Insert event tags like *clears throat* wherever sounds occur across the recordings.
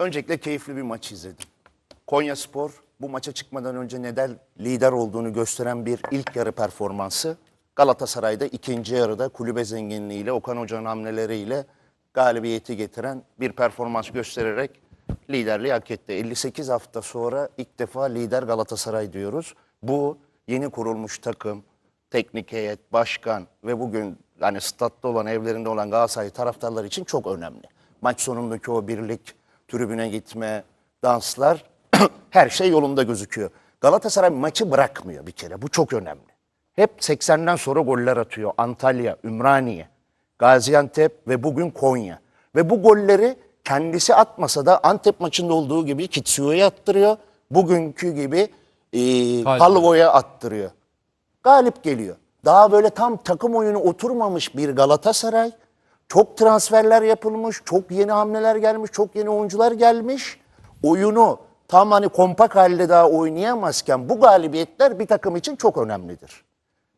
Öncelikle keyifli bir maç izledim. Konya Spor bu maça çıkmadan önce neden lider olduğunu gösteren bir ilk yarı performansı. Galatasaray'da ikinci yarıda kulübe zenginliğiyle, Okan Hoca'nın hamleleriyle galibiyeti getiren bir performans göstererek liderliği hak etti. 58 hafta sonra ilk defa lider Galatasaray diyoruz. Bu yeni kurulmuş takım, teknik heyet, başkan ve bugün yani statta olan, evlerinde olan Galatasaray taraftarları için çok önemli. Maç sonundaki o birlik, tribüne gitme, danslar *clears throat* her şey yolunda gözüküyor. Galatasaray maçı bırakmıyor bir kere. Bu çok önemli. Hep 80'den sonra goller atıyor. Antalya, Ümraniye, Gaziantep ve bugün Konya. Ve bu golleri kendisi atmasa da Antep maçında olduğu gibi Kitsuyo'ya attırıyor. Bugünkü gibi e, Calvo'ya attırıyor galip geliyor. Daha böyle tam takım oyunu oturmamış bir Galatasaray. Çok transferler yapılmış, çok yeni hamleler gelmiş, çok yeni oyuncular gelmiş. Oyunu tam hani kompak halde daha oynayamazken bu galibiyetler bir takım için çok önemlidir.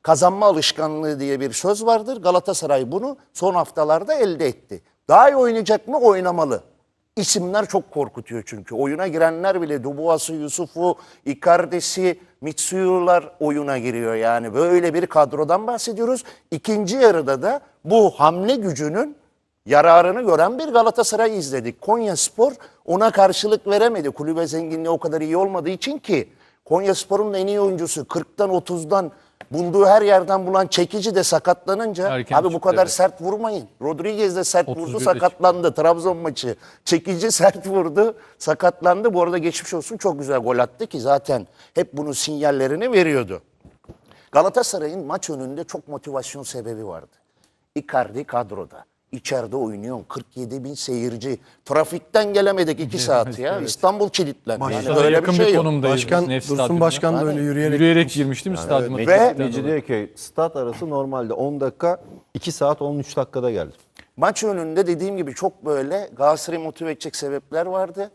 Kazanma alışkanlığı diye bir söz vardır. Galatasaray bunu son haftalarda elde etti. Daha iyi oynayacak mı? Oynamalı. İsimler çok korkutuyor çünkü. Oyuna girenler bile Dubois'u, Yusuf'u, Icardi'si, Mitsuyu'lar oyuna giriyor. Yani böyle bir kadrodan bahsediyoruz. İkinci yarıda da bu hamle gücünün yararını gören bir Galatasaray izledik. Konya Spor ona karşılık veremedi. Kulübe zenginliği o kadar iyi olmadığı için ki Konya Spor'un en iyi oyuncusu 40'tan 30'dan bulduğu her yerden bulan çekici de sakatlanınca Erken abi bu çıktı, kadar evet. sert vurmayın. Rodriguez de sert 31'de vurdu çıktı. sakatlandı Trabzon maçı. Çekici *laughs* sert vurdu sakatlandı. Bu arada geçmiş olsun çok güzel gol attı ki zaten hep bunun sinyallerini veriyordu. Galatasaray'ın maç önünde çok motivasyon sebebi vardı. Icardi kadroda. İçeride oynuyor. 47 bin seyirci. Trafikten gelemedik 2 saat ya. İstanbul kilitlendi. Yani Maçlara böyle yakın bir şey yok. konumdayız. Başkan, Dursun. Başkan da öyle yürüyerek, Yürüyerek girmiş değil mi stadyuma? Ve- Meci dolayı. diyor ki stat arası normalde 10 dakika 2 saat 13 dakikada geldi. Maç önünde dediğim gibi çok böyle Galatasaray'ı motive edecek sebepler vardı.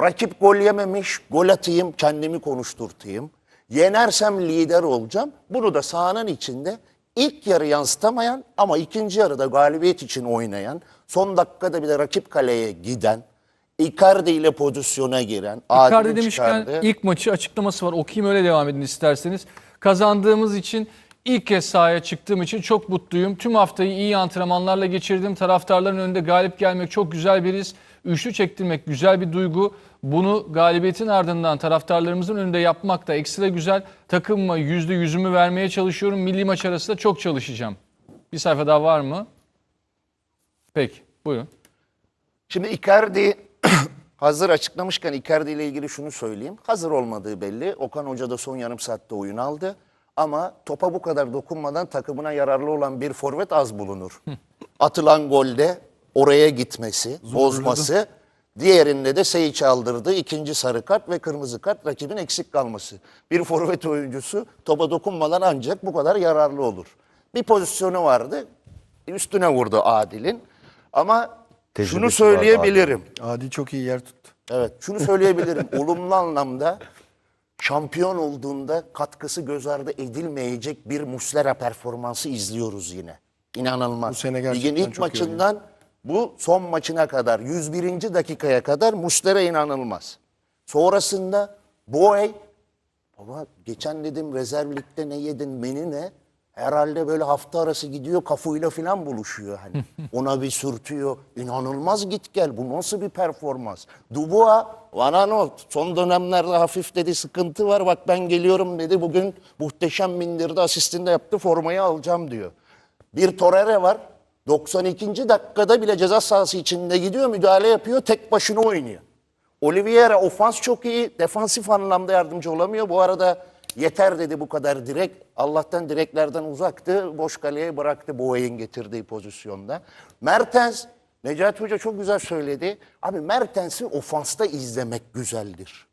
Rakip gol yememiş, gol atayım, kendimi konuşturtayım. Yenersem lider olacağım. Bunu da sahanın içinde ilk yarı yansıtamayan ama ikinci yarıda galibiyet için oynayan, son dakikada bile rakip kaleye giden, Icardi ile pozisyona giren, Icardi Adil'i demişken çıkardı. ilk maçı açıklaması var. Okuyayım öyle devam edin isterseniz. Kazandığımız için ilk kez sahaya çıktığım için çok mutluyum. Tüm haftayı iyi antrenmanlarla geçirdim. Taraftarların önünde galip gelmek çok güzel bir his. Üçlü çektirmek güzel bir duygu. Bunu galibiyetin ardından taraftarlarımızın önünde yapmak da ekstra güzel. Takımıma yüzde yüzümü vermeye çalışıyorum. Milli maç arasında çok çalışacağım. Bir sayfa daha var mı? Peki buyurun. Şimdi Icardi *clears throat* hazır açıklamışken Icardi ile ilgili şunu söyleyeyim. Hazır olmadığı belli. Okan Hoca da son yarım saatte oyun aldı. Ama topa bu kadar dokunmadan takımına yararlı olan bir forvet az bulunur. *laughs* Atılan golde oraya gitmesi, bozması. Diğerinde de Seyic aldırdı. ikinci sarı kart ve kırmızı kart rakibin eksik kalması. Bir forvet oyuncusu topa dokunmadan ancak bu kadar yararlı olur. Bir pozisyonu vardı. Üstüne vurdu Adil'in. Ama Tecrübesi şunu söyleyebilirim. Adi çok iyi yer tuttu. Evet, şunu söyleyebilirim. *laughs* Olumlu anlamda şampiyon olduğunda katkısı göz ardı edilmeyecek bir Muslera performansı izliyoruz yine. İnanılmaz. Bu sene Ligin gerçekten ilk çok iyi maçından bu son maçına kadar 101. dakikaya kadar Muslera inanılmaz. Sonrasında Boey Baba geçen dedim rezerv ligde ne yedin menü ne? Herhalde böyle hafta arası gidiyor kafuyla falan buluşuyor hani. *laughs* Ona bir sürtüyor. İnanılmaz git gel. Bu nasıl bir performans? Dubois, Van Aanholt son dönemlerde hafif dedi sıkıntı var. Bak ben geliyorum dedi. Bugün muhteşem bindirdi asistinde yaptı formayı alacağım diyor. Bir Torreira var. 92. dakikada bile ceza sahası içinde gidiyor müdahale yapıyor tek başına oynuyor. Oliveira ofans çok iyi. Defansif anlamda yardımcı olamıyor. Bu arada yeter dedi bu kadar direkt. Allah'tan direklerden uzaktı. Boş kaleye bıraktı Boey'in getirdiği pozisyonda. Mertens, Necati Hoca çok güzel söyledi. Abi Mertens'i ofansta izlemek güzeldir.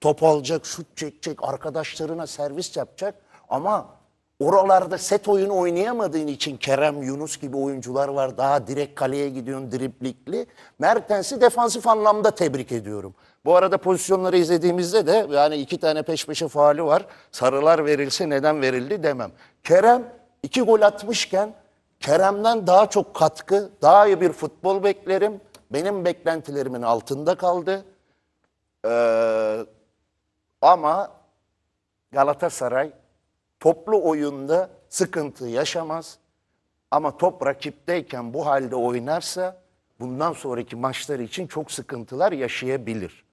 Top alacak, şut çekecek, arkadaşlarına servis yapacak. Ama oralarda set oyunu oynayamadığın için Kerem, Yunus gibi oyuncular var. Daha direkt kaleye gidiyorsun driplikli. Mertens'i defansif anlamda tebrik ediyorum. Bu arada pozisyonları izlediğimizde de yani iki tane peş peşe faali var. Sarılar verilse neden verildi demem. Kerem iki gol atmışken Kerem'den daha çok katkı, daha iyi bir futbol beklerim. benim beklentilerimin altında kaldı. Ee, ama Galatasaray toplu oyunda sıkıntı yaşamaz. Ama top rakipteyken bu halde oynarsa bundan sonraki maçlar için çok sıkıntılar yaşayabilir.